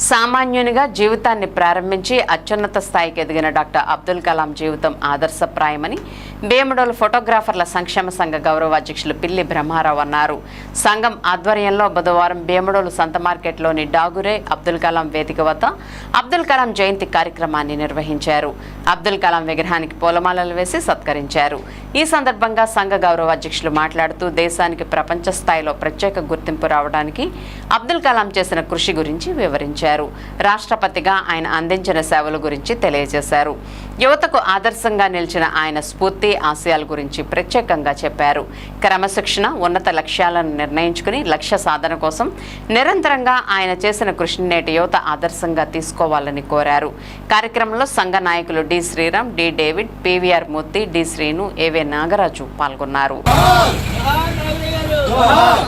సామాన్యునిగా జీవితాన్ని ప్రారంభించి అత్యున్నత స్థాయికి ఎదిగిన డాక్టర్ అబ్దుల్ కలాం జీవితం ఆదర్శప్రాయమని భీమడోలు ఫోటోగ్రాఫర్ల సంక్షేమ సంఘ గౌరవ అధ్యక్షులు పిల్లి బ్రహ్మారావు అన్నారు. సంఘం ఆధ్వర్యంలో బుధవారం భీమడోలు సంత మార్కెట్లోని డాగురే అబ్దుల్ కలాం వేదిక వద్ద అబ్దుల్ కలాం జయంతి కార్యక్రమాన్ని నిర్వహించారు. అబ్దుల్ కలాం విగ్రహానికి పూలమాలలు వేసి సత్కరించారు. ఈ సందర్భంగా సంఘ గౌరవ అధ్యక్షులు మాట్లాడుతూ దేశానికి ప్రపంచ స్థాయిలో ప్రత్యేక గుర్తింపు రావడానికి అబ్దుల్ కలాం చేసిన కృషి గురించి వివరించారు. రాష్ట్రపతిగా ఆయన అందించిన సేవల గురించి తెలియజేశారు. యువతకు ఆదర్శంగా నిలిచిన ఆయన స్ఫూర్తి ఆశయాల గురించి ప్రత్యేకంగా చెప్పారు క్రమశిక్షణ ఉన్నత లక్ష్యాలను నిర్ణయించుకుని లక్ష్య సాధన కోసం నిరంతరంగా ఆయన చేసిన కృషిని నేటి యువత ఆదర్శంగా తీసుకోవాలని కోరారు కార్యక్రమంలో సంఘ నాయకులు D Sriram D David PVR Murthy D Srinu AV Nagaraju పాల్గొన్నారు జోహార్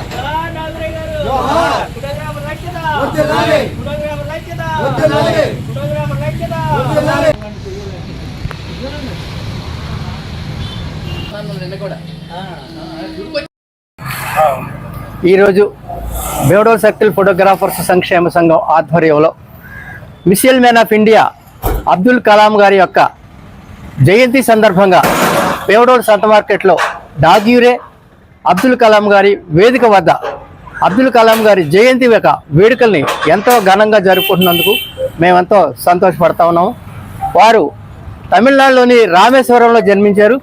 ఈరోజు బేడో సర్కిల్ ఫోటోగ్రాఫర్స్ సంక్షేమ సంఘం ఆధ్వర్యంలో missile man of India Abdul Kalam గారి యొక్క జయంతి సందర్భంగా పేవడోడ్ సంత మార్కెట్లో డాగ్యూరే అబ్దుల్ కలాం గారి వేదిక వద్ద అబ్దుల్ కలాం గారి జయంతి యొక్క వేడుకల్ని ఎంతో ఘనంగా జరుపుకుంటున్నందుకు మేమెంతో సంతోషపడతా ఉన్నాము. వారు తమిళనాడులోని రామేశ్వరంలో జన్మించారు.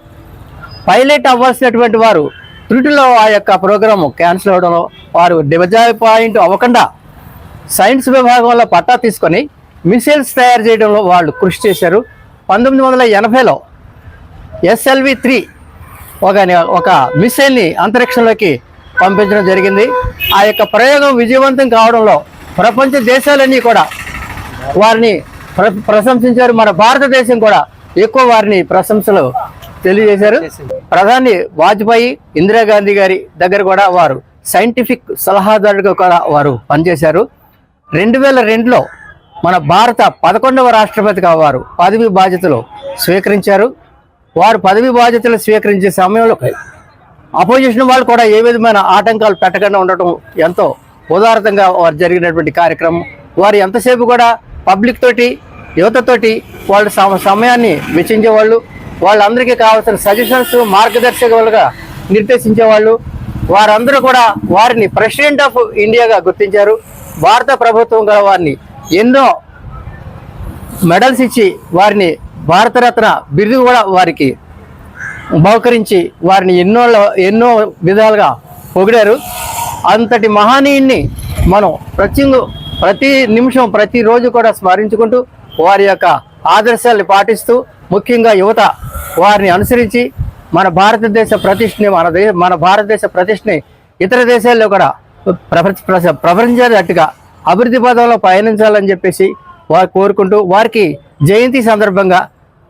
పైలట్ అవ్వాల్సినటువంటి వారు త్రుటిలో ఆ యొక్క ప్రోగ్రాము క్యాన్సిల్ అవడంలో వారు డివజాయ్ పాయింట్ అవ్వకుండా సైన్స్ విభాగంలో పట్టా తీసుకొని మిసైల్స్ తయారు చేయడంలో వాళ్ళు కృషి చేశారు. పంతొమ్మిది వందల ఎనభైలో ఎస్ఎల్వి త్రీ ఒక ఒక మిసైల్ని అంతరిక్షంలోకి పంపించడం జరిగింది. ఆ యొక్క ప్రయోగం విజయవంతం కావడంలో ప్రపంచ దేశాలన్నీ కూడా వారిని ప్ర- ప్రశంసించారు. మన భారతదేశం కూడా ఎక్కువ వారిని ప్రశంసలు తెలియజేశారు. ప్రధాని వాజ్పేయి ఇందిరాగాంధీ గారి దగ్గర కూడా వారు సైంటిఫిక్ సలహాదారుడిగా కూడా వారు పనిచేశారు. రెండు వేల రెండులో మన భారత పదకొండవ రాష్ట్రపతిగా వారు పదవి బాధ్యతలు స్వీకరించారు. వారు పదవి బాధ్యతలు స్వీకరించే సమయంలో అపోజిషన్ వాళ్ళు కూడా ఏ విధమైన ఆటంకాలు పెట్టకుండా ఉండటం ఎంతో ఉదారతంగా వారు జరిగినటువంటి కార్యక్రమం. వారు ఎంతసేపు కూడా పబ్లిక్ తోటి యువతతోటి వాళ్ళ సమ- సమయాన్ని వెచ్చించేవాళ్ళు. వాళ్ళందరికీ కావాల్సిన సజెషన్స్ మార్గదర్శకులుగా నిర్దేశించేవాళ్ళు. వారందరూ కూడా వారిని ప్రెసిడెంట్ ఆఫ్ ఇండియాగా గుర్తించారు. భారత ప్రభుత్వం కూడా వారిని ఎన్నో మెడల్స్ ఇచ్చి వారిని భారతరత్న బిరుదు కూడా వారికి బహుకరించి వారిని ఎన్నో ఎన్నో విధాలుగా పొగిడారు. అంతటి మహనీయుణ్ణి మనం ప్రతి ప్రతి నిమిషం ప్రతిరోజు కూడా స్మరించుకుంటూ వారి యొక్క ఆదర్శాలను పాటిస్తూ ముఖ్యంగా యువత వారిని అనుసరించి మన భారతదేశ ప్రతిష్టని మన దే మన భారతదేశ ప్రతిష్టని ఇతర దేశాల్లో కూడా ప్రపంచ ప్రపంచ- అభివృద్ధి పదంలో పయనించాలని చెప్పేసి వారు కోరుకుంటూ వారికి జయంతి సందర్భంగా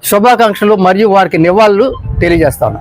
శుభాకాంక్షలు మరియు వారికి నివాళులు తెలియజేస్తాను.